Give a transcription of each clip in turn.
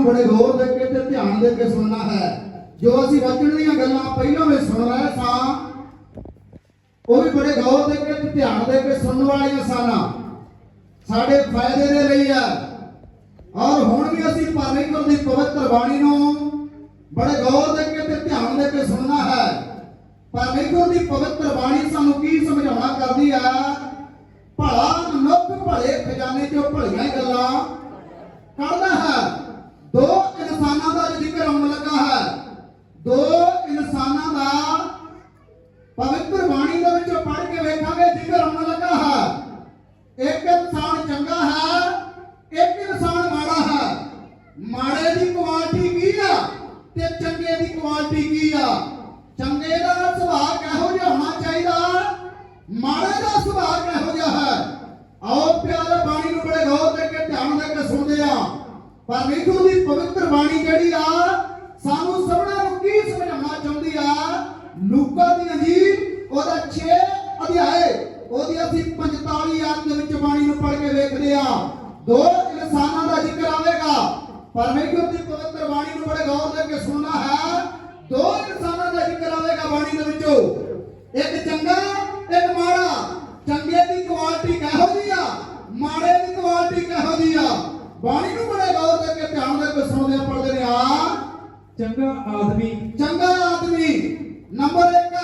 ਨੂੰ ਬੜੇ ਗੌਰ ਦੇ ਕੇ ਤੇ ਧਿਆਨ ਦੇ ਕੇ ਸੁਣਨਾ ਹੈ। ਜੋ ਅਸੀਂ ਵਚਨ ਦੀਆਂ ਗੱਲਾਂ ਪਹਿਲਾਂ ਵੀ ਸੁਣ ਰਹੇ ਸਾਂ, ਉਹ ਵੀ ਬੜੇ ਗੌਰ ਦੇ ਕੇ ਤੇ ਧਿਆਨ ਦੇ ਕੇ ਸੁਣਨ ਵਾਲੀਆਂ ਸਨ ਸਾਡੇ ਫਾਇਦੇ ਦੇ ਲਈ ਹੈ। ਔਰ ਹੁਣ ਵੀ ਅਸੀਂ ਪਰਮੇਸ਼ਰ ਦੀ ਪਵਿੱਤਰ ਬਾਣੀ ਨੂੰ ਬੜੇ ਗੌਰ ਦੇ ਕੇ ਤੇ ਧਿਆਨ ਦੇ ਕੇ ਸੁਣਨਾ ਹੈ। ਪਰਮੇਸ਼ਰ ਦੀ ਪਵਿੱਤਰ ਬਾਣੀ ਸਾਨੂੰ ਕੀ ਸਮਝਾਉਣਾ ਕਰਦੀ ਹੈ? ਭਲਾ ਮਨੁੱਖ ਭਲੇ ਖਜ਼ਾਨੇ ਚੋਂ ਭਲੀਆਂ ਗੱਲਾਂ ਕੱਢਦਾ ਹੈ। ਦੋ ਇਨਸਾਨਾਂ ਦਾ ਜ਼ਿਕਰ ਆਉਣ ਲੱਗਾ ਹੈ। ਦੋ ਇਨਸਾਨਾਂ ਦਾ ਪਵਿੱਤਰ ਬਾਣੀ ਦੇ ਵਿੱਚੋਂ ਪੜ੍ਹ ਕੇ ਵੇਖਾਂਗੇ, ਜ਼ਿਕਰ ਆਉਣ ਲੱਗਾ ਹੈ। ਇੱਕ ਇਨਸਾਨ ਚੰਗਾ ਹੈ, ਇੱਕ ਇਨਸਾਨ ਮਾੜਾ ਹੈ। ਮਾੜੇ ਦੀ ਕੁਆਲਿਟੀ ਕੀ ਆ ਤੇ ਚੰਗੇ ਦੀ ਕੁਆਲਿਟੀ ਕੀ ਆ? ਚੰਗੇ ਦਾ ਸੁਭਾਅ ਕਿਹੋ ਜਿਹਾ ਹੋਣਾ ਚਾਹੀਦਾ? ਮਾੜੇ ਦਾ ਸੁਭਾਅ ਕਿਹੋ ਜਿਹਾ ਹੈ? ਆਓ ਪਿਆਰੇ ਬਾਣੀ ਨੂੰ ਬੜੇ ਗੌਰ ਦੇ ਕੇ ਧਿਆਨ ਦੇ ਕੇ ਸੁਣਦੇ ਆ ਪਰਮੇਸ਼ਰ ਦੀ ਪਵਿੱਤਰ ਬਾਣੀ ਜਿਹੜੀ ਆ, ਸਾਨੂੰ ਸਭਨਾਂ ਨੂੰ ਕੀ ਸਮਝਾਉਣਾ ਚਾਹੁੰਦੀ ਆ? ਲੂਕਾ ਦੀ ਅੰਜੀਲ ਉਹਦਾ 6 ਅਧਿਆਏ, ਉਹਦੀ ਅਸੀਂ 45 ਆਇਤ ਦੇ ਵਿੱਚ ਬਾਣੀ ਨੂੰ ਪੜ੍ਹ ਕੇ ਵੇਖਦੇ ਆ। ਦੋ ਇਨਸਾਨਾਂ ਦਾ ਜ਼ਿਕਰ ਆਵੇਗਾ ਪਰਮੇਸ਼ਰ ਦੀ ਪਵਿੱਤਰ ਬਾਣੀ ਨੂੰ ਬੜੇ ਗੌਰ ਦੇ ਕੇ ਸੁਣਨਾ ਹੈ। ਦੋ ਇਨਸਾਨਾਂ ਦਾ ਜ਼ਿਕਰ ਆਵੇਗਾ ਬਾਣੀ ਦੇ ਵਿੱਚੋਂ। ਇੱਕ ਚੰਗਾ, ਇੱਕ ਮਾੜਾ। ਚੰਗੇ ਦੀ ਕੁਆਲਿਟੀ ਕਿਹੋ ਜੀ ਆ? ਮਾੜੇ ਦੀ ਕੁਆਲਿਟੀ ਕਿਹੋ ਜੀ ਆ? ਬਾਣੀ ਨੂੰ ਬੜੇ ਗੌਰ ਦੇ ਕੇ ਧਿਆਨ ਦੇ ਕੇ ਸੁਣਦੇ ਆ ਪੜ੍ਹਦੇ ਨੇ ਆ। ਚੰਗਾ ਆਦਮੀ। ਚੰਗਾ ਆਦਮੀ। ਨੰਬਰ 1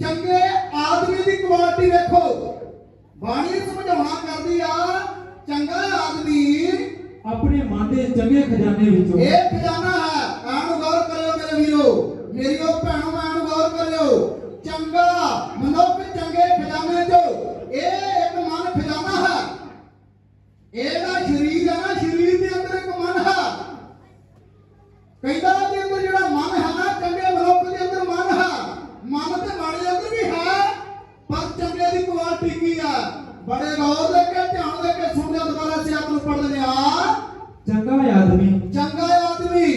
ਚੰਗੇ ਆਦਮੀ ਦੀ ਕੁਆਲਿਟੀ ਵੇਖੋ। ਬਾਣੀ ਸਮਝਾਉਣਾ ਕਰਦੀ ਆ ਚੰਗਾ ਆਦਮੀ ਆਪਣੇ ਮਨ ਦੇ ਚੰਗੇ ਖਜ਼ਾਨੇ ਵਿੱਚੋਂ। ਇਹ ਖਜ਼ਾਨਾ ਹੈ। ਆਨੂੰ ਗੌਰ ਕਰਿਓ ਮੇਰੇ ਵੀਰੋ। ਮੇਰੀਓ ਭੈਣੋ ਆਨੂੰ ਗੌਰ ਕਰਿਓ ਚੰਗਾ ਮਨੁੱਖ ਚੰਗੇ ਖਜ਼ਾਨੇ ਚੋਂ ਇਹ ਇੱਕ ਮਨ ਖਜ਼ਾਨਾ ਹੈ ਇਹਦਾ ਸ਼ਰੀਰ ਹੈ ਨਾ ਸ਼ਰੀਰ ਦੇ ਅੰਦਰ ਇੱਕ ਮਨ ਹੈ ਕਹਿੰਦਾ ਦੇ ਅੰਦਰ ਜਿਹੜਾ ਮਨ ਹੈ ਨਾ ਚੰਗੇ ਮਨੁੱਖ ਦੇ ਅੰਦਰ ਮਨ ਹੈ ਮਨ ਤੇ ਮਾੜੇ ਦੇ ਅੰਦਰ ਵੀ ਹੈ ਪਰ ਚੰਗੇ ਦੀ ਕੁਆਲਿਟੀ ਕੀ ਹੈ ਬੜੇ ਗੌਰ ਦੇ ਕੇ ਧਿਆਨ ਦੇ ਕੇ ਸੁਣਦੇ ਹਾਂ ਦੁਬਾਰਾ ਸੇ ਆਪ ਨੂੰ ਪੜ੍ਹਦੇ ਆ ਚੰਗਾ ਆਦਮੀ ਚੰਗਾ ਆਦਮੀ।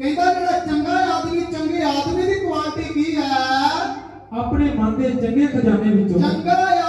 ਕਹਿੰਦਾ ਜਿਹੜਾ ਚੰਗਾ ਆਦਮੀ ਚੰਗੇ ਆਦਮੀ ਦੀ ਕੁਆਲਿਟੀ ਕੀ ਹੈ? ਆਪਣੇ ਮਨ ਦੇ ਚੰਗੇ ਖਜ਼ਾਨੇ ਵਿੱਚੋਂ। ਚੰਗਾ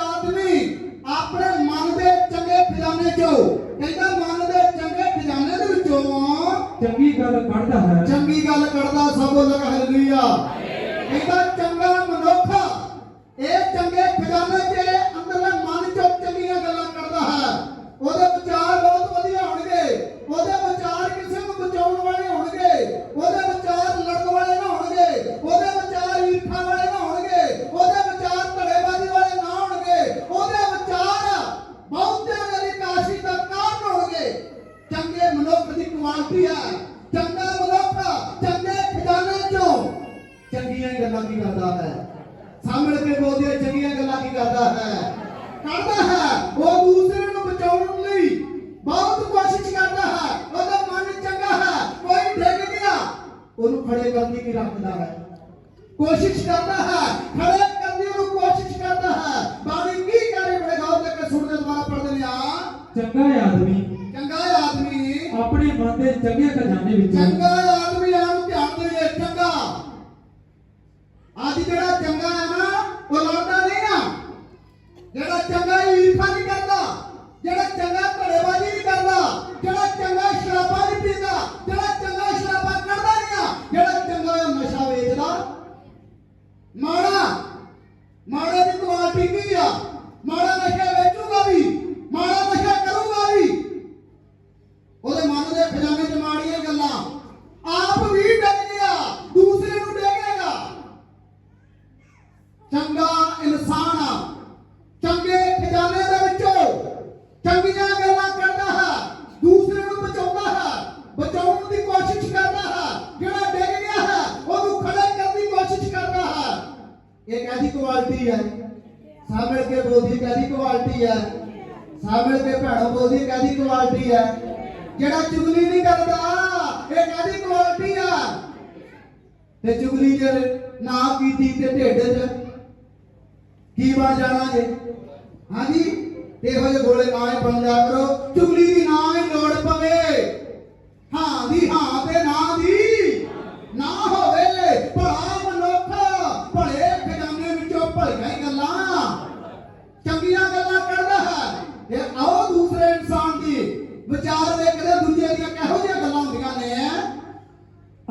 ਕੁਆਲਿਟੀ ਹੈ। ਸਾਹਮਣੇ ਕੇ ਬੋਧੀ ਕਾਹਦੀ ਕੁਆਲਿਟੀ ਹੈ? ਸਾਹਮਣੇ ਕੇ ਭੈਣੋ ਬੋਧੀ ਕਾਹਦੀ ਕੁਆਲਿਟੀ ਹੈ? ਜਿਹੜਾ ਚੁਗਲੀ ਨਹੀਂ ਕਰਦਾ, ਇਹ ਕਾਹਦੀ ਕੁਆਲਿਟੀ ਆ? ਤੇ ਚੁਗਲੀ ਜੇ ਨਾ ਕੀਤੀ ਤੇ ਢਿੱਡ 'ਚ ਕੀ ਬਣ ਜਾਣਾ ਹਾਂਜੀ ਇਹੋ ਜਿਹੇ ਗੋਲੇ ਨਾ ਹੀ ਬਣ ਜਾ ਕਰੋ। ਚੁਗਲੀ ਦੀ ਨਾ ਹੀ ਲੋੜ ਪਵੇ।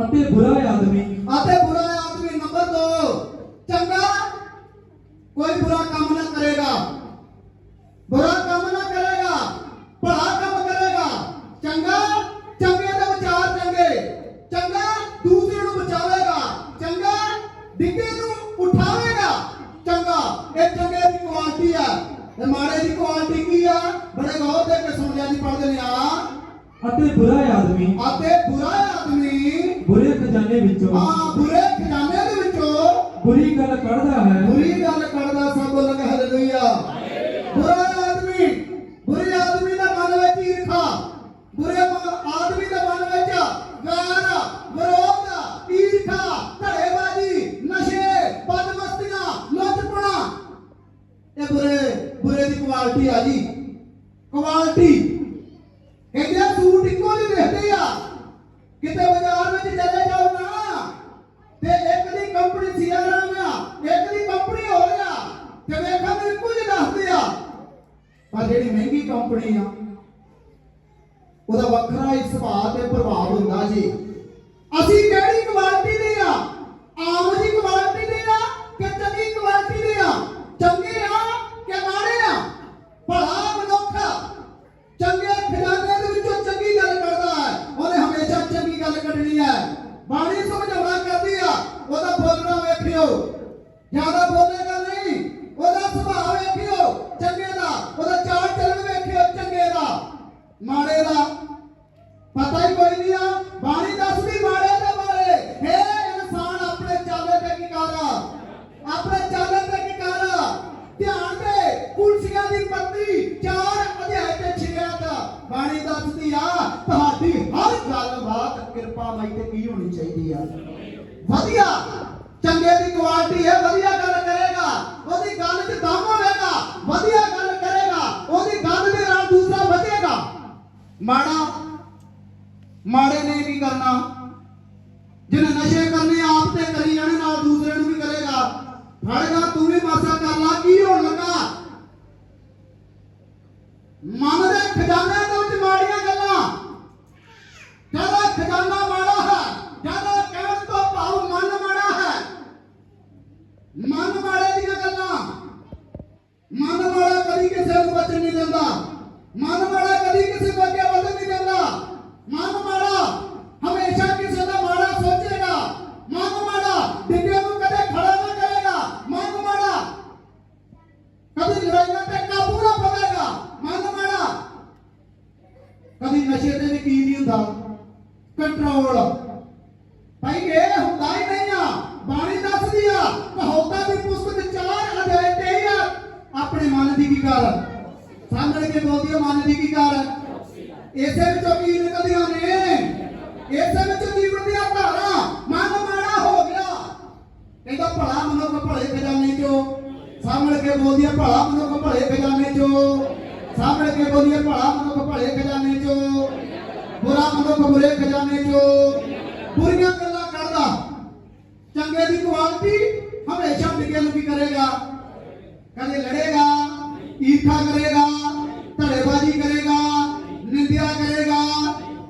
अति बुरा है आदमी ਜਿਹਨੇ ਨਸ਼ੇ ਕਰਨੇ ਆਪ ਤੇ ਕਰੀ ਜਾਣੇ ਨਾਲ ਦੂਸਰੇ ਨੂੰ ਵੀ ਕਰੇਗਾ। ਫੜਗਾ ਤੂੰ ਵੀ ਮਾਸਾ ਕਰ ਲਾ, ਕੀ ਹੋਣਾ? ਕੰਟਰੋਲ ਭਾਈ, ਇਹ ਹੁੰਦਾ ਹੀ ਨਹੀਂ ਆ। ਬਾਣੀ ਦੱਸਦੀ ਆ, ਕਹੋਤਾ ਦੀ ਪੁਸਤਕ ਚਾਰ ਅਧਿਆਇ ਤੇ ਆ। ਆਪਣੇ ਮਨ ਦੀ ਕੀ ਗੱਲ? ਸਾਹਮਣੇ ਕੇ ਬੋਲਦੀ ਆ ਮਨ ਦੀ ਕੀ ਗੱਲ? ਇਸੇ ਵਿੱਚੋਂ ਕੀ ਨਿਕਲਦੀਆਂ ਨੇ? ਇਸੇ ਵਿੱਚੋਂ ਜੀਵਨ ਦੀਆਂ ਧਾਰਾਂ? ਮਨ ਮਾੜਾ ਹੋ ਗਿਆ। ਕਹਿੰਦਾ, ਭਲਾ ਮਨੁੱਖ ਭਲੇ ਖਜ਼ਾਨੇ ਚੋਂ। ਸਾਹਮਣੇ ਕੇ ਬੋਲਦੀ ਆ ਭਲਾ ਮਨੁੱਖ ਭਲੇ ਖਜ਼ਾਨੇ ਚੋਂ। ਸਾਹਮਣੇ ਕੇ ਬੋਲਦੀ ਆ ਭਲਾ ਮਨੁੱਖ ਭਲੇ ਖਜ਼ਾਨੇ ਚੋਂ। ਬੁਰਾ ਮਨੁੱਖ ਬੁਰੇ ਖਜ਼ਾਨੇ ਚੋਂ ਬੁਰੀਆਂ ਗੱਲਾਂ ਕੱਢਦਾ। ਚੰਗੇ ਦੀ ਕੁਆਲਿਟੀ ਹਮੇਸ਼ਾ ਨਿੱਕੇ ਨੂੰ ਕੀ ਕਰੇਗਾ। ਕਦੇ ਲੜੇਗਾ ਈਠਾ ਕਰੇਗਾ, ਧੜੇਬਾਜ਼ੀ ਕਰੇਗਾ, ਨਿੰਦਿਆ ਕਰੇਗਾ,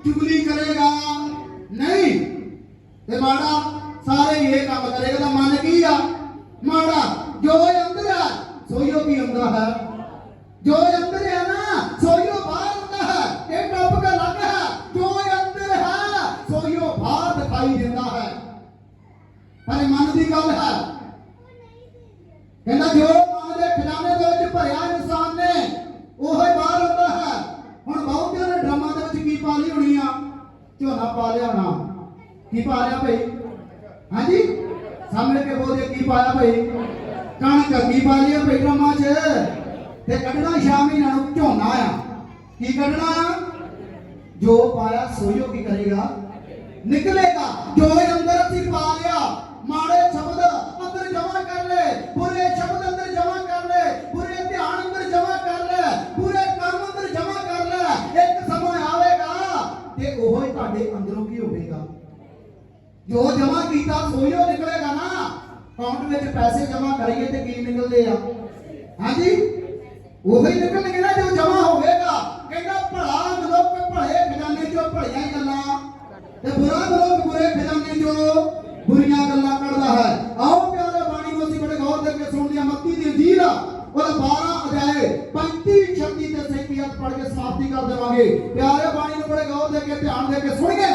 ਚੁਗਲੀ ਕਰੇਗਾ। ਨਹੀਂ ਤੇ ਮਾੜਾ ਸਾਰੇ ਇਹ ਕੰਮ ਕਰੇਗਾ ਤਾਂ ਮਨ ਕੀ ਆ? ਮਾੜਾ, ਜੋ ਕੱਢਣਾ ਸ਼ਾਮ ਮਹੀਨਾ ਨੂੰ ਝੋਨਾ ਆ। ਕੀ ਕੱਢਣਾ ਜੋ ਪਾਇਆ ਸੋਇਓ ਕੀ ਕਰੇਗਾ? ਨਿਕਲੇਗਾ। ਜੋ ਅੰਦਰ ਅਸੀਂ ਪਾ ਲਿਆ, ਮਾੜੇ ਸ਼ਬਦ ਅੰਦਰ ਜਮਾ ਕਰ ਲੈ, ਬੁਰੇ ਸ਼ਬਦ ਅੰਦਰ ਜਮਾ ਕਰ ਲੈ, ਬੁਰੇ ਧਿਆਨ ਅੰਦਰ ਜਮਾ ਕਰ ਲੈ, ਬੁਰੇ ਕੰਮ ਅੰਦਰ ਜਮਾ ਕਰ ਲੈ, ਇੱਕ ਸਮਾਂ ਆਵੇਗਾ ਤੇ ਉਹ ਹੀ ਤੁਹਾਡੇ ਅੰਦਰੋਂ ਕੀ ਹੋਵੇਗਾ? ਜੋ ਜਮਾ ਕੀਤਾ ਸੋਇਓ ਨਿਕਲੇਗਾ ਨਾ। ਅਕਾਊਂਟ ਵਿੱਚ ਪੈਸੇ ਜਮਾ ਕਰੀਏ ਤੇ ਕੀ ਨਿਕਲਦੇ ਆ? ਹਾਂਜੀ? ਉਹੀ ਨਿਕਲਣਗੇ ਨਾ ਜੋ ਜਮਾ ਹੋਵੇਗਾ। ਕਹਿੰਦਾ ਭਲਾ ਮਨੁੱਖ ਭਲੇ ਖਜ਼ਾਨੇ ਚੋਂ ਭਲੀਆਂ ਗੱਲਾਂ, ਤੇ ਬੁਰਾ ਮਨੁੱਖ ਬੁਰੇ ਖਜ਼ਾਨੇ ਚੋਂ ਬੁਰੀਆਂ ਗੱਲਾਂ ਕੱਢਦਾ ਹੈ। ਆਓ ਪਿਆਰੇ ਬਾਣੀ ਨੂੰ ਅਸੀਂ ਬੜੇ ਗੌਰ ਦੇ ਕੇ ਸੁਣਦੇ ਮੱਤੀ ਦੀ ਅੰਜੀਰ ਉਹਦਾ 12 ਅਧਿਆਏ 35 36 ਤੇ 37 ਅਧ ਪੜ੍ਹ ਕੇ ਸਮਾਪਤੀ ਕਰ ਦੇਵਾਂਗੇ। ਪਿਆਰੇ ਬਾਣੀ ਨੂੰ ਬੜੇ ਗੌਰ ਦੇ ਕੇ ਧਿਆਨ ਦੇ ਕੇ ਸੁਣੀਏ।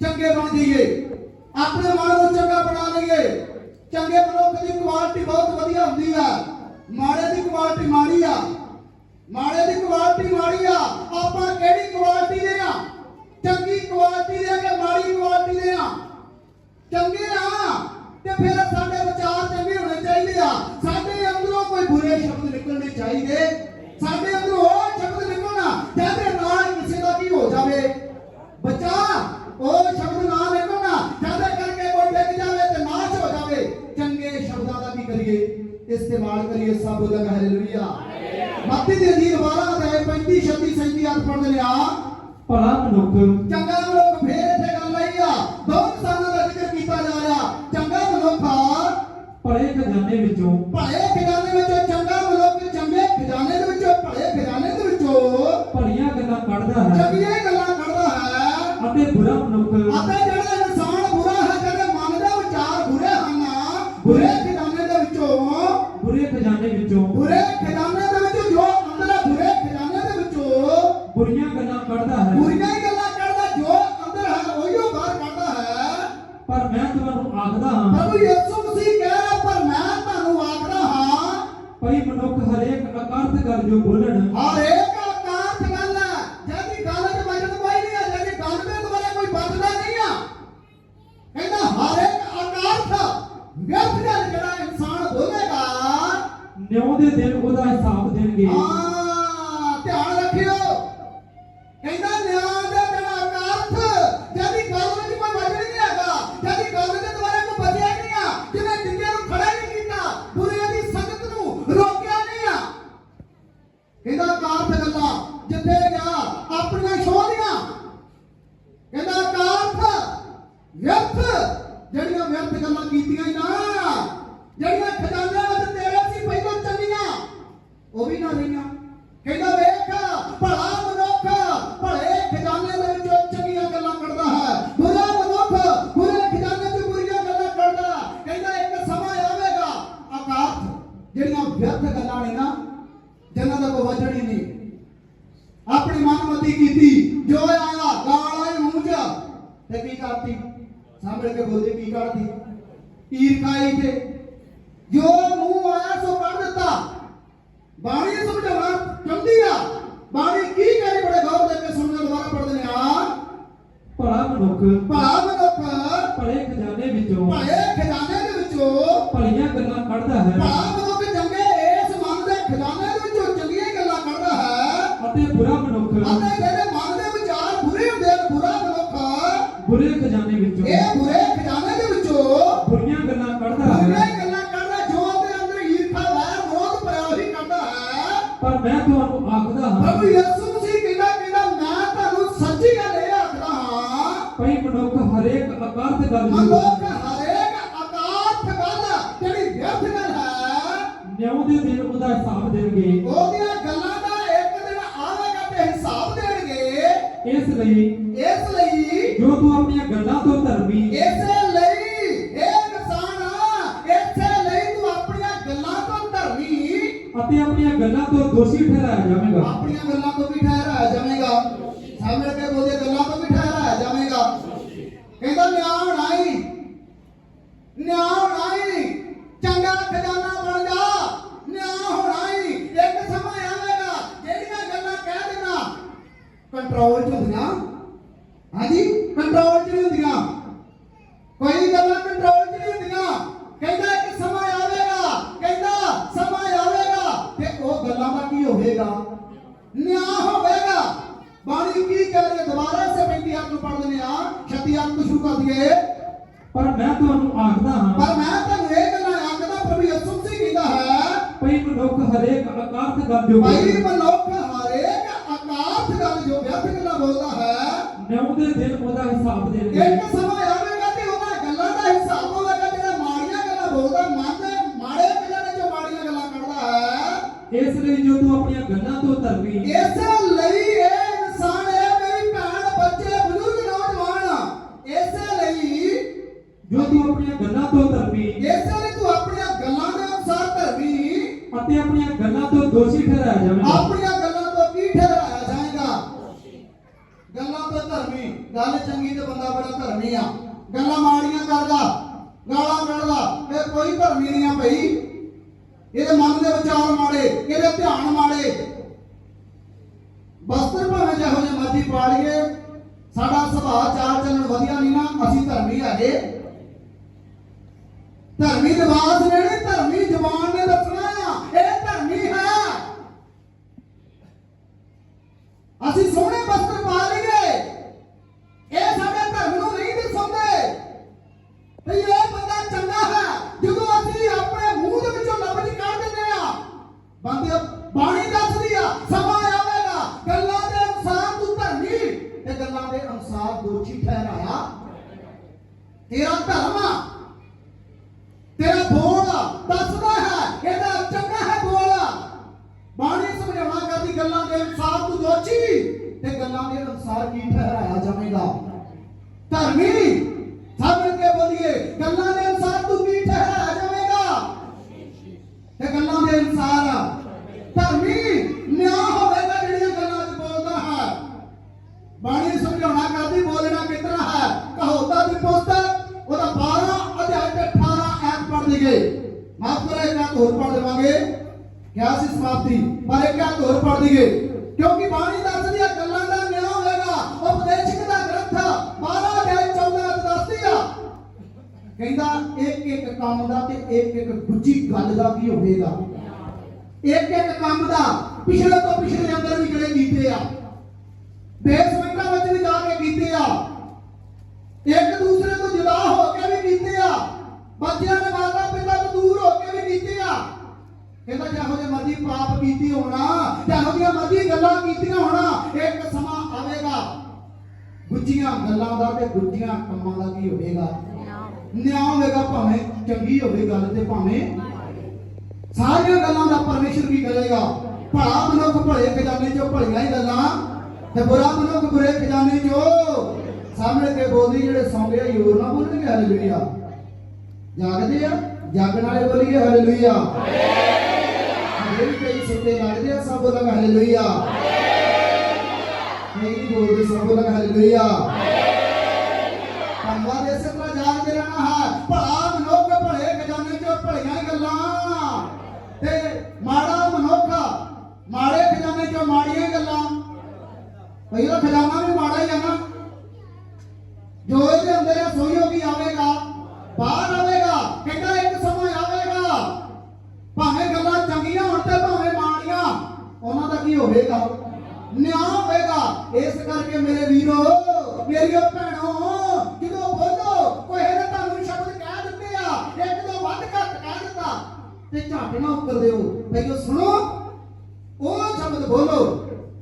ਚੰਗੇ ਬਣ ਜਾਈਏ। ਆਪਣੇ ਮਨ ਨੂੰ ਚੰਗਾ ਬਣਾ ਲਈਏ। ਚੰਗੇ ਮਨੁੱਖ ਦੀ ਕੁਆਲਿਟੀ ਬਹੁਤ ਵਧੀਆ ਹੁੰਦੀ ਹੈ। ਮਾੜੇ ਦੀ ਕੁਆਲਿਟੀ ਮਾੜੀ ਆ। ਮਾੜੇ ਦੀ ਕੁਆਲਿਟੀ ਮਾੜੀ ਆ। ਆਪਾਂ ਕਿਹੜੀ ਕੁਆਲਿਟੀ ਦੇ ਆ? ਚੰਗੀ ਕੁਆਲਿਟੀ ਦੇ ਕਿ ਮਾੜੀ ਕੁਆਲਿਟੀ ਦੇ ਆ? ਚੰਗੇ ਆ। ਤੇ ਫਿਰ ਸਾਡੇ ਵਿਚਾਰ ਚੰਗੇ ਹੋਣੇ ਚਾਹੀਦੇ ਆ। ਸਾਡੇ ਅੰਦਰੋਂ ਕੋਈ ਬੁਰੇ ਸ਼ਬਦ ਨਿਕਲਣੇ ਚਾਹੀਦੇ। ਸਾਡੇ ਅੰਦਰੋਂ ਉਹ ਸ਼ਬਦ ਨਿਕਲਣਾ ਜਿਹਦੇ ਨਾਲ ਕਿਸੇ ਦਾ ਕੀ ਹੋ ਜਾਵੇ? ਬੱਚਾ, ਉਹ ਸ਼ਬਦ ਨਾ ਨਿਕਲਣਾ ਜਿਹਦੇ ਕਰਕੇ ਕੋਈ ਡਿੱਗ ਜਾਵੇ ਤੇ ਨਾਸ਼ ਹੋ ਜਾਵੇ। ਚੰਗੇ ਸ਼ਬਦਾਂ ਦਾ ਕੀ ਕਰੀਏ? ਇਸਤੇਮਾਲ ਕਰੀਏ ਸਭ ਬੋਲਾਂਗੇ ਹਾਲੇਲੂਇਆ। ਮੱਤੀ ਦੇ ਅਧੀਨ 12 ਅਧਿਆਇ 35 36 37 ਅੱਠ ਪੜ੍ਹਦੇ ਨੇ ਆ ਭਲਾ ਮਨੁੱਖ। ਚੰਗਾ ਮਨੁੱਖ ਫੇਰ ਇੱਥੇ ਗੱਲ ਆਈ ਆ। ਦੋ ਕਿਸਾਨਾਂ ਦਾ ਜ਼ਿਕਰ ਕੀਤਾ ਜਾ ਰਿਹਾ। ਚੰਗਾ ਮਨੁੱਖ ਭਲੇ ਖਜ਼ਾਨੇ ਵਿੱਚੋਂ। ਭਲੇ ਮਨੁੱਖ ਹਰੇਕ ਅਕਰਥ ਗੱਲ ਜੋ ਬੋਲਣ। ਹਰੇਕ ਆਕਾਂਤ ਗੱਲ ਹੈ ਜਿਹਦੀ ਗੱਲ ਚ ਵਜਨ ਕੋਈ ਨਹੀਂ ਹੈ ਜਿਹਦੀ ਗੱਲ ਦੇ ਦੁਆਰਾ ਕੋਈ ਬਚਦਾ ਨਹੀਂ ਆ। ਕਹਿੰਦਾ ਹਰੇਕ ਆਕਾਂਤ ਵਿਅਰਥ ਗੱਲ ਜਿਹੜਾ ਇਨਸਾਨ ਬੋਲੇਗਾ ਨਿਉ ਦੇ ਦਿਨ ਉਹਦਾ ਹਿਸਾਬ ਦੇਣਗੇ। ਆ ਧਿਆਨ ਰੱਖਿਓ ਕਹਿੰਦਾ ਨਿਆਂ ਦੇ ਜਿਹੜਾ ਆਕਾਂਤ ਜਿਹਦੀ ਗੱਲ ਵਿੱਚ ਕੋਈ ਵਜਨ ਨਹੀਂ ਹੈਗਾ ਜਿਹਦੀ ਗੱਲ ਦੇ ਦੁਆਰਾ ਕੋਈ ਬਚਿਆ ਹੀ ਨਹੀਂ ਆ ਜਿਹਨੇ ਡਿੱਗੇ ਨੂੰ ਖੜਾ ਹੀ ਨਹੀਂ ਕੀਤਾ ਬੁਰੇ ਦੀ ਸੰਗਤ ਨੂੰ ਰੋਕਿਆ ਨਹੀਂ ਆ ਕਹਿੰਦਾ ਕਾਰਥ ਗੱਲਾਂ ਜਿੱਥੇ ਗਿਆ ਆਪਣੀਆਂ ਸ਼ੋਧੀਆਂ ਕਹਿੰਦਾ ਕਾਰਥ ਵਿਅਰਥ ਜਿਹੜੀਆਂ ਵਿਅਰਥ ਗੱਲਾਂ ਕੀਤੀਆਂ ਹੀ ਨਾ ਜਿਹੜੀਆਂ ਖਜ਼ਾਨੇ ਵਿੱਚ ਤੇਰੇ ਸੀ ਪਹਿਲਾਂ ਚੰਗੀਆਂ ਉਹ ਵੀ ਨਾ ਰਹੀਆਂ ਕਹਿੰਦਾ ਵੇਖ ਭਲਾ ਮਨੁੱਖ ਭਲੇ ਖਜ਼ਾਨੇ ਦੇ ਵਿੱਚੋਂ ਚੰਗੀਆਂ ਗੱਲਾਂ ਕੱਢਦਾ ਹੈ ਬੁਰਾ ਮਨੁੱਖ ਬੁਰੇ ਖਜ਼ਾਨੇ ਚ ਬੁਰੀਆਂ ਗੱਲਾਂ ਕੱਢਦਾ ਕਹਿੰਦਾ ਇੱਕ ਸਮਾਂ ਆਵੇਗਾ ਆਕਾਸ਼ ਜਿਹੜੀਆਂ ਵਿਅਰਥ ਗੱਲਾਂ ਨੇ ਨਾ ਜਿਨ੍ਹਾਂ ਦਾ ਕੋਈ ਵਜਣ ਹੀ ਨਹੀਂ ਆਪਣੀ ਮਨਮਤੀ ਕੀਤੀ ਜੋ ਆਇਆ ਗਾਲ ਆਈ ਮੂੰਹ ਚ ਤੇ ਕੀ ਕਰਤੀ ਸਾਹਮਣੇ ਕੇ ਬੋਲਦੇ ਕੀ ਕਰਤੀ ਈਰ ਖਾਈ ਤੇ ਜੋ ਮੂੰਹ ਆਇਆ ਸੋ ਕੱਢ ਦਿੱਤਾ ਬਾਣੀ ਸਮਝਾਉਣਾ ਚਾਹੁੰਦੀ ਆ ਬਾਣੀ ਕੀ ਕਰੇ ਬੜੇ ਗੌਰ ਦੇ ਕੇ ਸੁਣਨ ਦੁਬਾਰਾ ਪੜ੍ਹਦੇ ਨੇ ਆ ਭਲਾ ਮਨੁੱਖ ਭਲਾ ਮਨੁੱਖ ਭਲੇ ਖਜ਼ਾਨੇ ਵਿੱਚੋਂ ਭਲੇ ਖਜ਼ਾਨੇ ਦੇ ਵਿੱਚੋਂ ਭਲੀਆਂ ਗੱਲਾਂ ਕੱਢਦਾ ਹੈ। ਭਲਾ ਮਨੁੱਖ ਚੰਗੇ ਇਸ ਮਨ ਦੇ ਖਜ਼ਾਨੇ ਦੇ ਵਿੱਚੋਂ ਚੰਗੀਆਂ ਗੱਲਾਂ ਕੱਢਦਾ ਹੈ। ਅਤੇ ਬੁਰਾ ਮਨੁੱਖ। ਅਤੇ ਜਿਹੜੇ ਮਨ ਦੇ ਵਿਚਾਰ ਬੁਰੇ ਹੁੰਦੇ ਨੇ ਬੁਰਾ ਮਨੁੱਖ। ਬੁਰੇ ਖਜ਼ਾਨੇ ਵਿੱਚੋਂ। ਇਹ ਬੁਰੇ ਖਜ਼ਾਨੇ ਦੇ ਵਿੱਚੋਂ ਬੁਰੀਆਂ ਗੱਲਾਂ ਕੱਢਦਾ ਬੁਰੀਆਂ ਹੈ ਹੀ ਗੱਲਾਂ ਕਰਦਾ ਜੋ ਉਹਦੇ ਅੰਦਰ ਈਰਖਾ ਵੈਰ ਵਿਰੋਧ ਭਰਿਆ ਉਹੀ ਕਰਦਾ ਹੈ। ਪਰ ਮੈਂ ਤੁਹਾਨੂੰ ਆਖਦਾ ਹਾਂ। ਪ੍ਰਭੂ ਯਿਸੂ ਮਸੀਹ ਕਹਿੰਦਾ ਕਹਿੰਦਾ ਮੈਂ ਤੁਹਾਨੂੰ ਸੱਚੀ ਗੱਲ ਇਹ ਆਖਦਾ ਹਾਂ। ਭਈ ਮਨੁੱਖ ਹਰੇਕ ਅਕਰਥ ਗੱਲ ਜੋ ਮਨੁੱਖ ਹਰੇਕ ਅਕਾਰਥ ਗੱਲ ਜਿਹੜੀ ਵਿਅਰਥ ਗੱਲ ਹੈ ਨਿਉ ਦੇ ਦਿਨ ਉਹਦਾ ਹਿਸਾਬ ਦੇਣਗੇ। ਉਹਦੀਆਂ ਗੱਲਾਂ ਦਾ ਇੱਕ ਦਿਨ ਆਵੇਗਾ ਤੇ ਹਿਸਾਬ ਦੇਣਗੇ। ਇਸ ਲਈ ਇਸ ਲਈ ਜੋ ਤੂੰ ਆਪਣੀਆਂ ਗੱਲਾਂ ਤੋਂ ਧਰਮੀ ਇਸੇ ਲਈ ਇਹ ਇਨਸਾਨ ਇਸੇ ਲਈ ਤੂੰ ਆਪਣੀਆਂ ਗੱਲਾਂ ਤੋਂ ਧਰਮੀ। ਅਤੇ ਆਪਣੀਆਂ ਗੱਲਾਂ ਤੋਂ ਦੋਸ਼ੀ ਠਹਿਰਾਇਆ ਜਾਵੇਗਾ। ਆਪਣੀਆਂ ਗੱਲਾਂ ਤੋਂ ਵੀ ਠਹਿਰਾਇਆ ਜਾਵੇਗਾ। ਸਾਹਮਣੇ ਕੇ ਬੋਲੇ ਗੱਲਾਂ ਤੋਂ ਵੀ ਠਹਿਰਾਇਆ ਜਾਵੇਗਾ। ਕਹਿੰਦਾ ਨਿਆਂ ਨਹੀਂ ਨਿਆਂ ਨਹੀਂ ਚੰਗਾ ਖਜ਼ਾਨਾ ਬਣ ਜਾ ਨਿਆਂ ਹੋਣਾ ਹੀ ਇੱਕ ਸਮਾਂ ਆਵੇਗਾ ਜਿਹੜੀਆਂ ਗੱਲਾਂ ਕਹਿ ਦੇਣਾ ਕੰਟਰੋਲ ਚ ਹੁੰਦੀਆਂ ਹਾਂਜੀ ਕੰਟਰੋਲ ਚ ਨਹੀਂ ਹੁੰਦੀਆਂ ਕੋਈ ਗੱਲਾਂ ਕੰਟਰੋਲ ਚ ਨਹੀਂ ਹੁੰਦੀਆਂ ਕਹਿੰਦਾ ਇੱਕ ਸਮਾਂ ਆਵੇਗਾ ਕਹਿੰਦਾ ਸਮਾਂ ਆਵੇਗਾ ਤੇ ਉਹ ਗੱਲਾਂ ਦਾ ਕੀ ਹੋਵੇਗਾ ਨਿਆਂ ਹੋਵੇਗਾ ਬਾਣੀ ਕੀ ਕਹਿ ਰਹੀ ਹੈ ਦੁਬਾਰਾ ਸੇ 35 ਅੱਖ ਨੂੰ ਪੜ੍ਹ ਦਿੰਦੇ ਆ 36 ਅੱਖ ਤੋਂ ਸ਼ੁਰੂ ਕਰ ਦਈਏ ਪਰ ਮੈਂ ਤੁਹਾਨੂੰ ਆਖਦਾ ਹਾਂ। ਪਰ ਮੈਂ ਤੁਹਾਨੂੰ ਇਹ ਗੱਲਾਂ ਆਖਦਾ ਪ੍ਰਭੂ ਯਿਸੂ ਮਸੀਹ ਕਹਿੰਦਾ ਹੈ ਭਈ ਮਨੁੱਖ ਹਰੇਕ ਅਕਰਥ ਗੱਲ ਜੋ ਭਾਈ ਮਨੁੱਖ ਹਰੇਕ ਆਕਾਸ਼ ਗੱਲ ਜੋ ਵਿਅਰਥ ਗੱਲਾਂ ਬੋਲਦਾ ਹੈ। ਨਿਉ ਦੇ ਦਿਨ ਉਹਦਾ ਹਿਸਾਬ ਦੇਣਗੇ ਇੱਕ ਸਮਾਂ ਆਵੇਗਾ ਤੇ ਉਹਨਾਂ ਗੱਲਾਂ ਦਾ ਹਿਸਾਬ ਹੋਵੇਗਾ ਜਿਹੜਾ ਮਾੜੀਆਂ ਗੱਲਾਂ ਬੋਲਦਾ ਮਨ ਮਾੜੇ ਗੱਲਾਂ ਨੇ ਜੋ ਮਾੜੀਆਂ ਗੱਲਾਂ ਕਰਦਾ ਹੈ। ਇਸ ਲਈ ਜੋ ਤੂੰ ਆਪਣੀਆਂ ਗੱਲਾਂ ਤੋਂ ਧਰਮੀ ਇਸ ਲਈ ਆਪਣੀਆਂ ਗੱਲਾਂ ਤੋਂ ਕੀ ਠਹਿਰਾਇਆ ਜਾਏਗਾ? ਗੱਲਾਂ ਤੋਂ ਧਰਮੀ, ਗੱਲ ਚੰਗੀ ਤੇ ਬੰਦਾ ਬੜਾ ਧਰਮੀ ਆ। ਗੱਲਾਂ ਮਾੜੀਆਂ ਕਰਦਾ, ਗਾਲਾਂ ਕੱਢਦਾ, ਫਿਰ ਕੋਈ ਧਰਮੀ ਨਹੀਂ ਆ ਭਈ। ਇਹਦੇ ਮਨ ਦੇ ਵਿਚਾਰ ਮਾੜੇ, ਇਹਦੇ ਧਿਆਨ ਮਾੜੇ। ਵਸਤਰ ਭਾਵੇਂ ਜਿਹੋ ਜਿਹੇ ਮਰਜ਼ੀ ਪਾ ਲਈਏ, ਸਾਡਾ ਸੁਭਾਅ ਚਾਲ ਚੱਲਣ ਵਧੀਆ ਨਹੀਂ ਨਾ, ਅਸੀਂ ਧਰਮੀ ਹੈਗੇ। ਧਰਮੀ ਦਿਮਾਗ ਨੇ, ਧਰਮੀ ਜਵਾਨ ਨੇ ਤਾਂ ਦੋਸ਼ੀ ਤੇਰਾ ਧਰਮ ਆ। ਤੇਰਾ ਬੋਲ ਦੱਸਦਾ ਹੈ, ਇਹਦਾ ਚੰਗਾ ਹੈ ਬੋਲ ਬਾਣੀ ਸਮਝਾਉਣਾ ਕਰਦੀ ਗੱਲਾਂ ਦੇ ਅਨੁਸਾਰ ਤੂੰ ਦੋਚੀ ਤੇ ਗੱਲਾਂ ਦੇ ਅਨੁਸਾਰ ਕੀ ਠਹਿਰਾਇਆ ਜਾਵੇਗਾ। ਧਰਮੀ ਕਰੋ ਇੱਕ ਆਇਤ ਹੋਰ ਪੜ੍ਹ ਦੇਵਾਂਗੇ। ਕਿਆ ਸੀ ਸਮਾਪਤੀ, ਪਰ ਇੱਕ ਆਇਤ ਹੋਰ ਪੜ੍ਹ ਲਈਏ ਕਿਉਂਕਿ ਬਾਣੀ ਦੱਸਦੀ ਹੈ ਗੱਲਾਂ ਦਾ ਨਿਆਂ 12 ਅਧਿਆਇ 14 ਐਤ ਦੱਸਦੀ ਕਹਿੰਦਾ, ਇੱਕ ਇੱਕ ਕੰਮ ਦਾ ਤੇ ਇੱਕ ਇੱਕ ਗੁੱਝੀ ਗੱਲ ਦਾ ਕੀ ਹੋਵੇਗਾ। ਇੱਕ ਇੱਕ ਕੰਮ ਦਾ ਪਿਛਲੇ ਤੋਂ ਪਿਛਲੇ ਅੰਦਰ ਵੀ ਜਿਹੜੇ ਕੀਤੇ ਆ। ਬੇਸਮੈਂਟਾਂ ਗੁੱਝੀਆਂ ਗੱਲਾਂ ਦਾ ਤੇ ਗੁੱਝੀਆਂ ਕੰਮਾਂ ਦਾ ਕੀ ਹੋਵੇਗਾ? ਨਿਆਂ ਹੋਵੇਗਾ, ਭਾਵੇਂ ਚੰਗੀ ਹੋਵੇ ਗੱਲ ਤੇ ਭਾਵੇਂ ਸਾਰੀਆਂ ਗੱਲਾਂ ਦਾ ਪਰਮੇਸ਼ਰ ਕੀ ਕਰੇਗਾ? ਭਲਾ ਮਨੁੱਖ ਭਲੇ ਖਜ਼ਾਨੇ ਚੋਂ ਭਲੀਆਂ ਹੀ ਗੱਲਾਂ ਤੇ ਬੁਰਾ ਮਨੁੱਖ ਬੁਰੇ ਖਜ਼ਾਨੇ ਚੋਂ ਸਾਹਮਣੇ ਕੇ ਬੋਲਦੀ ਜਿਹੜੇ ਸੌਂਗੇ ਆ ਯੋਰ ਨਾ ਬੋਲਣਗੇ ਹਾਲੇਲੂਇਆ ਜਾਗਦੇ ਆ, ਜਾਗਣ ਵਾਲੇ ਬੋਲੀਏ ਹਾਲੇਲੂਇਆ ਇਹ ਕਈ ਸੁੱਤੇ ਲੱਗਦੇ ਆ, ਸਭ ਬੋਲਾਂਗੇ ਹਾਲੇਲੂਇਆ ਨਹੀਂ ਨਹੀਂ ਬੋਲਦੇ ਸਭ ਬੋਲਾਂਗੇ ਹਾਲੇਲੂਇਆ ਧੰਨਵਾਦ ਇਸੇ ਤਰ੍ਹਾਂ ਜਾਗਦੇ ਰਹਿਣਾ ਹੈ। ਭਲਾ ਮਨੁੱਖ ਭਲੇ ਖਜ਼ਾਨੇ ਚੋਂ ਭਲੀਆਂ ਗੱਲਾਂ। ਤੇ ਮਾੜਾ ਮਨੁੱਖ ਮਾੜੇ ਖਜ਼ਾਨੇ ਚੋਂ ਮਾੜੀਆਂ ਹੀ ਗੱਲਾਂ। ਪਹਿਲਾ ਖਜ਼ਾਨਾ ਵੀ ਮਾੜਾ ਹੀ ਆ ਨਾ। ਜੋ ਇਹਦੇ ਅੰਦਰ ਹੈ ਸੋਈ ਹੋ ਆਵੇਗਾ। ਬਾਹਰ ਆਵੇਗਾ, ਕਹਿੰਦਾ ਇੱਕ ਸਮਾਂ ਆਵੇਗਾ। ਭਾਵੇਂ ਗੱਲਾਂ ਚੰਗੀਆਂ ਹੋਣ ਤੇ ਭਾਵੇਂ ਮਾੜੀਆਂ, ਉਹਨਾਂ ਦਾ ਕੀ ਹੋਵੇਗਾ? ਨਿਆਂ ਹੋਵੇਗਾ ਇਸ ਕਰਕੇ ਮੇਰੇ ਵੀਰੋ ਮੇਰੀਓ ਭੈਣੋ, ਜਦੋਂ ਬੋਲੋ, ਕੋਈ ਇਹਨੇ ਤੁਹਾਨੂੰ ਸ਼ਬਦ ਕਹਿ ਦਿੱਤੇ ਆ, ਇੱਕ ਤੋਂ ਵੱਧ ਘੱਟ ਕਹਿ ਦਿੱਤਾ, ਤੇ ਝੱਟ ਨਾ ਉੱਤਰ ਦਿਓ। ਪਹਿਲਾਂ ਸੁਣੋ, ਉਹ ਸ਼ਬਦ ਬੋਲੋ,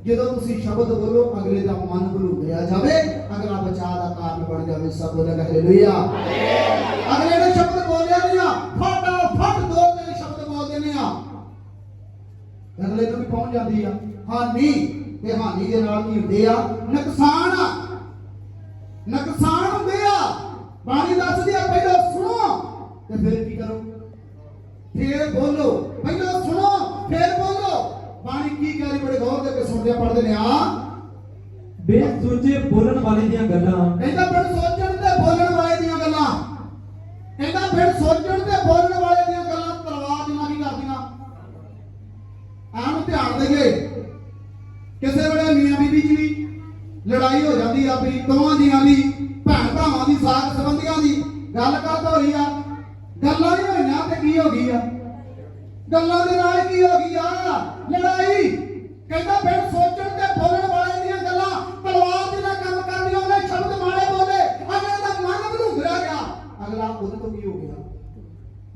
ਜਦੋਂ ਤੁਸੀਂ ਸ਼ਬਦ ਬੋਲੋ, ਅਗਲੇ ਦਾ ਮਨ ਭੁੱਲਿਆ ਜਾਵੇ, ਅਗਲਾ ਬਚਾਅ ਦਾ ਕਾਰਨ ਬਣ ਜਾਵੇ। ਸਭ ਬੋਲੇ ਹਾਲੇਲੂਇਆ ਅਗਲੇ ਨੇ ਸ਼ਬਦ ਬੋਲਿਆ ਨਹੀਂ ਆ ਫਟਾ ਫਟ ਦੋ ਤਿੰਨ ਸ਼ਬਦ ਬੋਲਦੇ ਨੇ ਆ। ਅਗਲੇ ਨੂੰ ਵੀ ਪਹੁੰਚ ਜਾਂਦੀ ਆ। ਹਾਨੀ ਤੇ ਹਾਨੀ ਦੇ ਨਾਲ ਕੀ ਹੁੰਦੇ ਆ। ਨੁਕਸਾਨ ਆ। ਨੁਕਸਾਨ ਹੁੰਦੇ ਆ। ਬਾਣੀ ਦੱਸਦੀ ਆ ਪਹਿਲਾਂ ਸੁਣੋ ਤੇ ਫਿਰ ਕੀ ਕਰੋ? ਫੇਰ ਬੋਲੋ। ਪਹਿਲਾਂ ਸੁਣੋ ਫੇਰ ਬੋਲੋ। ਬਾਣੀ ਕੀ ਕਰੀ ਬੜੇ ਗੌਰ ਦੇ ਕੇ ਸੁਣਦੇ ਆ ਪੜਦੇ ਨੇ ਆ। ਬੇਸੁਚੇ ਬੋਲਣ ਵਾਲੇ ਦੀਆਂ ਗੱਲਾਂ। ਕਹਿੰਦਾ ਫਿਰ ਸੋਚਣ ਤੇ ਬੋਲਣ ਵਾਲੇ ਦੀਆਂ ਗੱਲਾਂ। ਕਹਿੰਦਾ ਫਿਰ ਸੋਚਣ ਤੇ ਬੋਲਣ ਵਾਲੇ ਦੀਆਂ ਗੱਲਾਂ ਤਲਵਾਰ ਜਿਹਾ ਕੀ ਕਰਦੀਆਂ ਆਨੂੰ ਧਿਆਨ ਦਈਏ ਕਿਸੇ ਵੇਲੇ ਮੀਆਂ ਬੀਬੀ ਚ ਵੀ ਲੜਾਈ ਹੋ ਜਾਂਦੀ ਆ ਵੀ ਦੋਵਾਂ ਜੀਆਂ ਦੀ ਭੈਣ ਭਰਾਵਾਂ ਦੀ ਸਾਥ ਸੰਬੰਧੀਆਂ ਦੀ ਗੱਲ ਕਰ ਹੋ ਆ? ਗੱਲਾਂ ਹੀ ਹੋਈਆਂ ਤੇ ਕੀ ਹੋ ਗਈ ਆ? ਗੱਲਾਂ ਦੇ ਨਾਲ ਕੀ ਹੋ ਗਈ ਆ? ਲੜਾਈ। ਕਹਿੰਦਾ ਫਿਰ ਸੋਚਣ ਤੇ ਬੋਲਣ ਵਾਲੇ ਦੀਆਂ ਗੱਲਾਂ, ਤਲਵਾਰ ਦੇ ਕੰਮ ਕਰਦੀਆਂ ਉਹਨੇ ਸ਼ਬਦ ਮਾੜੇ ਬੋਲੇ, ਅਗਲੇ ਦਾ ਮਨ ਭਲੂੰਗਰਾ ਗਿਆ। ਅਗਲਾ ਉਹਦੇ ਤੋਂ ਕੀ ਹੋ ਗਿਆ?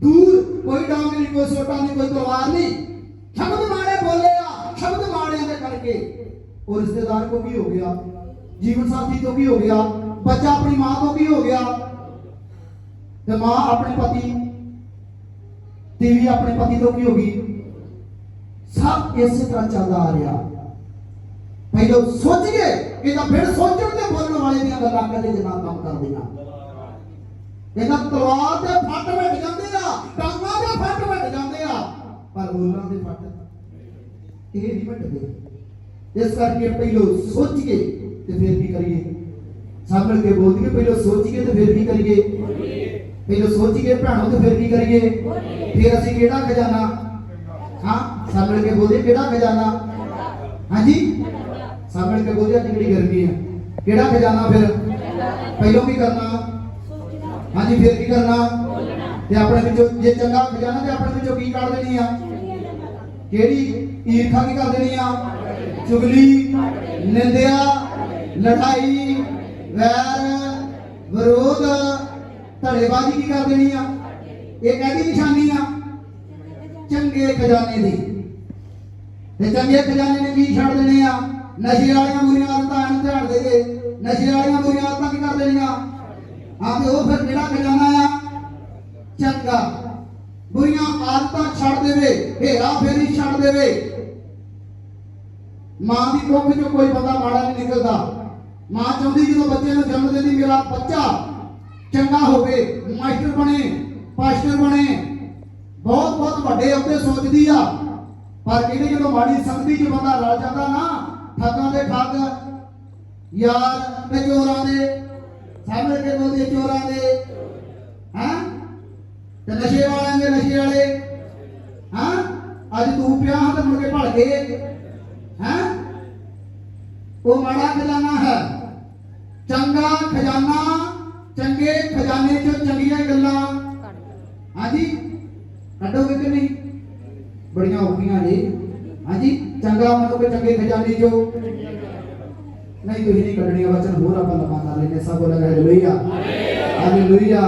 ਦੂਰ, ਕੋਈ ਡਾਂਗ ਨਹੀਂ, ਕੋਈ ਸੋਟਾ ਨਹੀਂ, ਕੋਈ ਤਲਵਾਰ ਨਹੀਂ। ਸ਼ਬਦ ਮਾੜੇ ਬੋਲੇ ਆ, ਸ਼ਬਦ ਮਾੜਿਆਂ ਦੇ ਕਰਕੇ। ਉਹ ਰਿਸ਼ਤੇਦਾਰ ਕੋ ਕੀ ਹੋ ਗਿਆ? ਜੀਵਨ ਸਾਥੀ ਤੋਂ ਕੀ ਹੋ ਗਿਆ? ਬੱਚਾ ਆਪਣੀ ਮਾਂ ਤੋਂ ਕੀ ਹੋ ਗਿਆ? ਤੇ ਮਾਂ ਆਪਣੇ ਪਤੀ, ਤੀਵੀ ਆਪਣੇ ਪਤੀ ਤੋਂ ਕੀ ਹੋ ਗਈ? ਸਭ ਇਸੇ ਤਰ੍ਹਾਂ ਚੱਲਦਾ ਆ ਰਿਹਾ। ਪਹਿਲਾਂ ਸੋਚੀਏ ਕਿ ਤਾਂ ਫਿਰ ਸੋਚਣ ਤੇ ਬੋਲਣ ਵਾਲੇ ਦੀਆਂ ਗੱਲਾਂ ਕਦੇ ਜਨਾ ਕੰਮ ਕਰਦੀਆਂ ਇਹਦਾ ਤਲਵਾਰ ਤੇ ਫੱਟ ਵੱਟ ਜਾਂਦੇ ਆ, ਟਾਂਗਾਂ ਦੇ ਫੱਟ ਵੱਟ ਜਾਂਦੇ ਆ, ਪਰ ਬੋਲਾਂ ਦੇ ਫੱਟ ਇਹ ਨਹੀਂ ਵੱਟਦੇ। ਇਸ ਕਰਕੇ ਪਹਿਲਾਂ ਸੋਚੀਏ ਤੇ ਫਿਰ ਕੀ ਕਰੀਏ? ਸਭ ਮਿਲ ਕੇ ਬੋਲਦੀਏ ਪਹਿਲਾਂ ਸੋਚੀਏ ਤੇ ਫਿਰ ਕੀ ਕਰੀਏ? ਪਹਿਲਾਂ ਸੋਚੀਏ ਭੈਣੋ ਤੇ ਫਿਰ ਕੀ ਕਰੀਏ? ਫਿਰ ਅਸੀਂ ਕਿਹੜਾ ਖਜ਼ਾਨਾ? ਹਾਂ ਸਭ ਮਿਲ ਕੇ ਬੋਲਦੇ ਕਿਹੜਾ ਖਜ਼ਾਨਾ? ਹਾਂਜੀ? ਸਭ ਮਿਲ ਕੇ ਬੋਲਦੇ ਅੱਜ ਕਿਹੜੀ ਗਰਮੀ ਹੈ ਕਿਹੜਾ ਖਜ਼ਾਨਾ ਫਿਰ? ਪਹਿਲੋਂ ਕੀ ਕਰਨਾ? ਹਾਂਜੀ, ਫਿਰ ਕੀ ਕਰਨਾ? ਤੇ ਆਪਣੇ ਵਿੱਚੋਂ ਜੇ ਚੰਗਾ ਖਜ਼ਾਨਾ ਤੇ ਆਪਣੇ ਵਿੱਚੋਂ ਕੀ ਕੱਢ ਦੇਣੀ ਆ? ਕਿਹੜੀ ਈਰਖਾ ਕੀ ਕਰ ਦੇਣੀ ਆ ਚੁਗਲੀ ਨਿੰਦਿਆ ਲੜਾਈ ਵੈਰ ਵਿਰੋਧ ਧੜੇਬਾਜ਼ੀ ਕੀ ਕਰ ਦੇਣੀ ਆ ਇਹ ਕਾਹਦੀ ਨਿਸ਼ਾਨੀ ਆ ਚੰਗੇ ਖਜ਼ਾਨੇ ਦੀ ਤੇ ਚੰਗੇ ਖਜ਼ਾਨੇ ਨੇ ਕੀ ਛੱਡ ਦੇਣੇ ਆ ਨਸ਼ੇ ਵਾਲੀਆਂ ਬੁਰੀਆਂ ਆਦਤਾਂ ਨੂੰ ਧਿਆਨ ਦੇ ਕੇ ਨਸ਼ੇ ਵਾਲੀਆਂ ਬੁਰੀਆਂ ਆਦਤਾਂ ਕੀ ਕਰ ਦੇਣੀਆਂ ਆ ਤੇ ਉਹ ਫਿਰ ਜਿਹੜਾ ਖਜ਼ਾਨਾ ਆ ਚੰਗਾ ਬੁਰੀਆਂ ਆਦਤਾਂ ਛੱਡ ਦੇਵੇ ਹੇਰਾ ਫੇਰੀ ਛੱਡ ਦੇਵੇ। ਮਾਂ ਦੀ ਕੁੱਖ ਚੋਂ ਕੋਈ ਬੰਦਾ ਮਾੜਾ ਨਹੀਂ ਨਿਕਲਦਾ। ਮਾਂ ਚਾਹੁੰਦੀ ਜਦੋਂ ਬੱਚੇ ਨੂੰ ਜਨਮ ਦਿੰਦੀ ਮੇਰਾ ਬੱਚਾ ਚੰਗਾ ਹੋਵੇ, ਮਾਸਟਰ ਬਣੇ, ਪਾਸਟਰ ਬਣੇ। ਬਹੁਤ ਬਹੁਤ ਵੱਡੇ ਉੱਤੇ ਸੋਚਦੀ ਆ। ਪਰ ਕਹਿੰਦੇ ਜਦੋਂ ਮਾੜੀ ਸੰਗਤੀ 'ਚ ਬੰਦਾ ਰਲ ਜਾਂਦਾ ਨਾ, ਠੱਗਾਂ ਦੇ ਠੱਗ, ਯਾਰ ਤੇ ਚੋਰਾਂ ਦੇ, ਸਾਹਮਣੇ ਕੇ ਬੋਲਦੇ ਚੋਰਾਂ ਦੇ? ਹੈਂ? ਤੇ ਨਸ਼ੇ ਵਾਲਿਆਂ ਦੇ ਨਸ਼ੇ ਵਾਲੇ। ਹਾਂ ਅੱਜ ਤੂੰ ਪਿਆ ਹਾਂ ਤੇ ਮੁੜ ਕੇ ਭੜ ਗਏ ਹੈਂ ਉਹ ਮਾੜਾ ਖਜ਼ਾਨਾ ਹੈ ਚੰਗਾ ਖਜ਼ਾਨਾ ਚੰਗੇ ਖਜ਼ਾਨੇ ਚੋਂ ਚੰਗੀਆਂ ਗੱਲਾਂ ਹਾਂਜੀ ਕੱਢੋਗੇ ਕਿ ਨਹੀਂ ਬੜੀਆਂ ਔਖੀਆਂ ਜੀ ਹਾਂਜੀ ਚੰਗਾ ਮਤਲਬ ਕਿ ਚੰਗੇ ਖਜ਼ਾਨੇ ਚੋਂ ਨਹੀਂ ਤੁਸੀਂ ਨਹੀਂ ਕੱਢਣੀਆਂ ਵਚਨ ਹੋਰ ਆਪਾਂ ਲੰਮਾ ਕਰ ਲੈਨੇ ਸਭ ਬੋਲ ਹਾਲੇਲੂਇਆ ਹਾਲੇਲੂਇਆ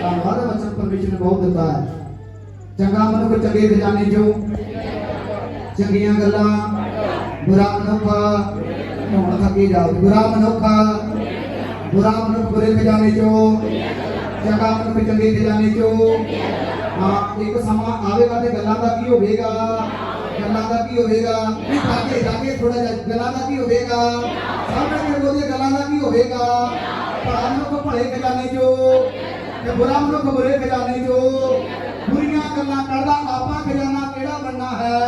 ਧੰਨਵਾਦ ਹੈ ਵਚਨ ਪਰਮੇਸ਼ਰ ਨੇ ਬਹੁਤ ਦਿੱਤਾ ਹੈ ਚੰਗਾ ਮਨੁੱਖ ਚੰਗੇ ਖਜ਼ਾਨੇ ਚੋਂ। ਚੰਗੀਆਂ ਗੱਲਾਂ, ਬੁਰਾ ਮਨੁੱਖ, ਹੁਣ ਥੱਕੀ ਜਾਓ। ਬੁਰਾ ਮਨੁੱਖ ਬੁਰਾ ਮਨੁੱਖ ਬੁਰੇ ਖਜ਼ਾਨੇ ਚੋਂ। ਚੰਗਾ ਮਨੁੱਖ ਚੰਗੇ ਖਜ਼ਾਨੇ ਚੋਂ। ਹਾਂ, ਇੱਕ ਸਮਾਂ ਆਵੇਗਾ ਤੇ ਗੱਲਾਂ ਦਾ ਕੀ ਹੋਵੇਗਾ? ਗੱਲਾਂ ਦਾ ਕੀ ਹੋਵੇਗਾ? ਨਹੀਂ ਲਾਗੇ ਲਾਗੇ ਥੋੜਾ ਜਿਹਾ ਗੱਲਾਂ ਦਾ ਕੀ ਹੋਵੇਗਾ? ਸਾਹਮਣੇ ਕੇ ਬੋਲੇ ਗੱਲਾਂ ਦਾ ਕੀ ਹੋਵੇਗਾ? ਭਲਾ ਮਨੁੱਖ ਭਲੇ ਖਜ਼ਾਨੇ ਚੋਂ। ਤੇ ਬੁਰਾ ਮਨੁੱਖ ਬੁਰੇ ਖਜ਼ਾਨੇ ਚੋਂ ਬੁਰੀਆਂ ਗੱਲਾਂ ਕਰਦਾ, ਆਪਾਂ ਖਜ਼ਾਨਾ ਕਿਹੜਾ ਬਣਨਾ ਹੈ?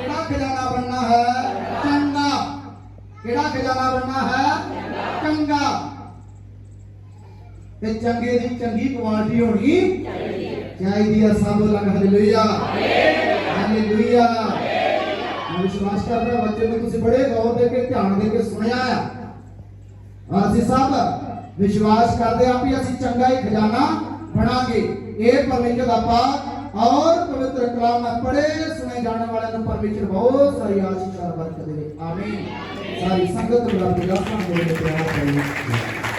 ਕਿਹੜਾ ਖਜ਼ਾਨਾ ਬਣਨਾ ਹੈ? ਚੰਗਾ। ਕਿਹੜਾ ਖਜ਼ਾਨਾ ਬਣਨਾ ਹੈ? ਚੰਗਾ। ਤੇ ਚੰਗੇ ਦੀ ਚੰਗੀ ਕੁਆਲਿਟੀ ਹੋਣੀ ਚਾਹੀਦੀ ਹੈ ਸਭ ਲੋਕ ਹਾਲੇਲੂਇਆ। ਹਾਲੇਲੂਇਆ। ਮੈਂ ਵਿਸ਼ਵਾਸ ਕਰਦਾ ਬੱਚੇ ਨੂੰ ਤੁਸੀਂ ਬੜੇ ਗੌਰ ਦੇ ਕੇ, ਧਿਆਨ ਦੇ ਕੇ ਸੁਣਿਆ ਆ। ਅਸੀਂ ਸਭ ਵਿਸ਼ਵਾਸ ਕਰਦੇ ਹਾਂ ਵੀ ਅਸੀਂ ਚੰਗਾ ਹੀ ਖਜ਼ਾਨਾ ਬਣਾਂਗੇ। ਇਹ ਪਰਮੇਸ਼ਰ ਦਾ ਪਾਕ ਔਰ ਪਵਿੱਤਰ ਕਲਾਮ ਨਾਲ ਪੜੇ ਸੁਣੇ ਜਾਣ ਵਾਲਿਆਂ ਨੂੰ ਪਰਮੇਸ਼ਰ ਬਹੁਤ ਸਾਰੀ ਆਸ਼ੀਸ਼ ਬਰਕਤ ਦੇਵੇ ਆਮੀਨ। ਸਾਰੀ ਸੰਗਤ ਨੂੰ ਰੱਬ ਦਾ ਸਾਹਮਣੇ ਪਿਆਰ ਕਰੇ